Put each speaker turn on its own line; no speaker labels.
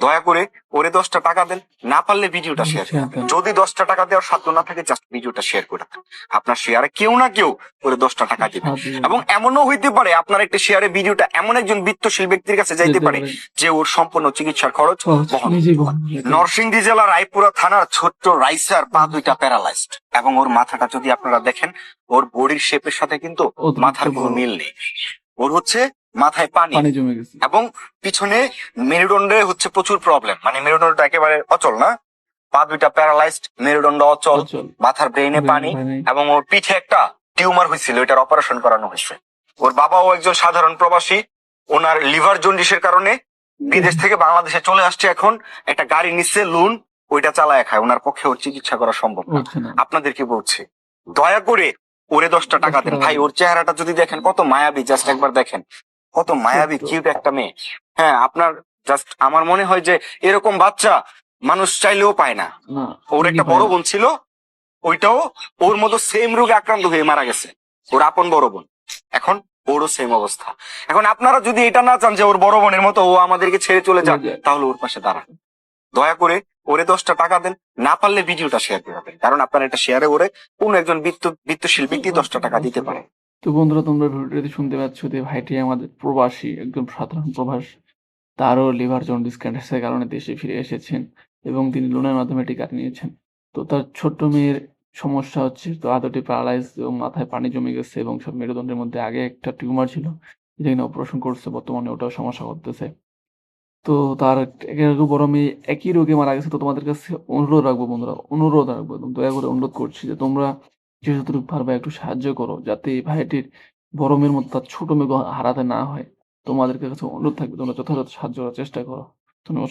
দয়া করে ওরে দশটা টাকা দেন না পারলে ভিডিওটা শেয়ার
Share
যদি দশটা টাকা দেওয়ার সাধ্য না থাকে জাস্ট ভিডিওটা শেয়ার করে দেন। আপনার শেয়ারে কেউ না কেউ করে দশটা টাকা দিবে।
সাহায্য
এবং এমনও হইতে পারে আপনার একটা শেয়ারে ভিডিওটা এমন একজন বিত্তশীল ব্যক্তির কাছে যাইতে পারে যে ওর সম্পূর্ণ চিকিৎসার খরচ বহন। নরসিংদী জেলা রায়পুরা থানার ছোট্ট রাইসার পা দুইটা প্যারালাইজড এবং ওর মাথাটা যদি আপনারা দেখেন ওর বডির শেপের সাথে কিন্তু মাথার কোনো মিল নেই। ওর হচ্ছে মাথায় পানি।
পানি জমে গেছে।
এবং পিছনে মেরুদণ্ডে হচ্ছে প্রচুর প্রবলেম মানে মেরুদণ্ডটা একেবারে অচল না? পা দুইটা প্যারালাইজড মেরুদণ্ড অচল মাথার ব্রেইনে পানি। এবং ওর পিঠে একটা টিউমার হয়েছিল এটার অপারেশন করানো হয়েছে। ওর বাবাও একজন সাধারণ প্রবাসী ওনার লিভার জন্ডিসের কারণে বিদেশ থেকে বাংলাদেশে চলে আসছে এখন। একটা গাড়ি নিচ্ছে লোন ওইটা চালায় খায়। ওনার পক্ষে ওর চিকিৎসা করা সম্ভব না। আপনাদেরকে বলছি? দয়া করে ওরে দশটা টাকা দেন। ভাই ওর চেহারাটা যদি দেখেন কত মায়াবী জাস্ট একবার দেখেন। কত মায়াবী কিউট একটা মেয়ে। হ্যাঁ আপনার জাস্ট আমার মনে হয় যে এরকম বাচ্চা মানুষ চাইলেও পায় না। ওর একটা বড় বোন ছিল ওইটাও ওর মতো সেম রোগে আক্রান্ত হয়ে মারা গেছে। ওর আপন বড় বোন। এখন ওরও সেম অবস্থা। এখন আপনারা যদি এটা না চান যে ওর বড় বোনের মতো ও আমাদেরকে ছেড়ে চলে যাক তাহলে ওর পাশে দাঁড়ান। দয়া করে ওরে দশটা টাকা দেন না পারলে ভিডিওটা শেয়ার করে দেন কারণ আপনার এটা শেয়ারে ওরে কোন একজন বিত্ত বিত্তশীল ব্যক্তি দশটা টাকা দিতে পারে।
তো বন্ধুরা, তোমরা ভিডিওতে শুনতে পাচ্ছ যে ভাইটি আমাদের প্রবাসী একদম সাধারণ প্রবাস। তারও লিভার জন্ডিস ক্যান্সারের কারণে দেশে ফিরে এসেছেন এবং তিনি লোনের মাধ্যমে টিকা নিয়েছেন। তো তার ছোট্ট মেয়ের সমস্যা হচ্ছে, তো আদতে প্যারালাইজ এবং মাথায় পানি জমে গেছে এবং সব মেরুদণ্ডের মধ্যে আগে একটা টিউমার ছিল, যেটা কিনা অপারেশন করছে, বর্তমানে ওটাও সমস্যা করতেছে। তো তার বড় মেয়ে একই রোগে মারা গেছে। তো তোমাদের কাছে অনুরোধ রাখব বন্ধুরা, অনুরোধ রাখব দয়া করে অনুরোধ করছি যে তোমরা যতটুকু পারবা একটু সাহায্য করো, যাতে এই ভাইটির বড় মেয়ের মতো তার ছোট মেয়ে হারাতে না হয়। তোমাদের কাছে অনুরোধ থাকবে, তোমরা যথাযথ সাহায্য করার চেষ্টা করো। ধন্যবাদ।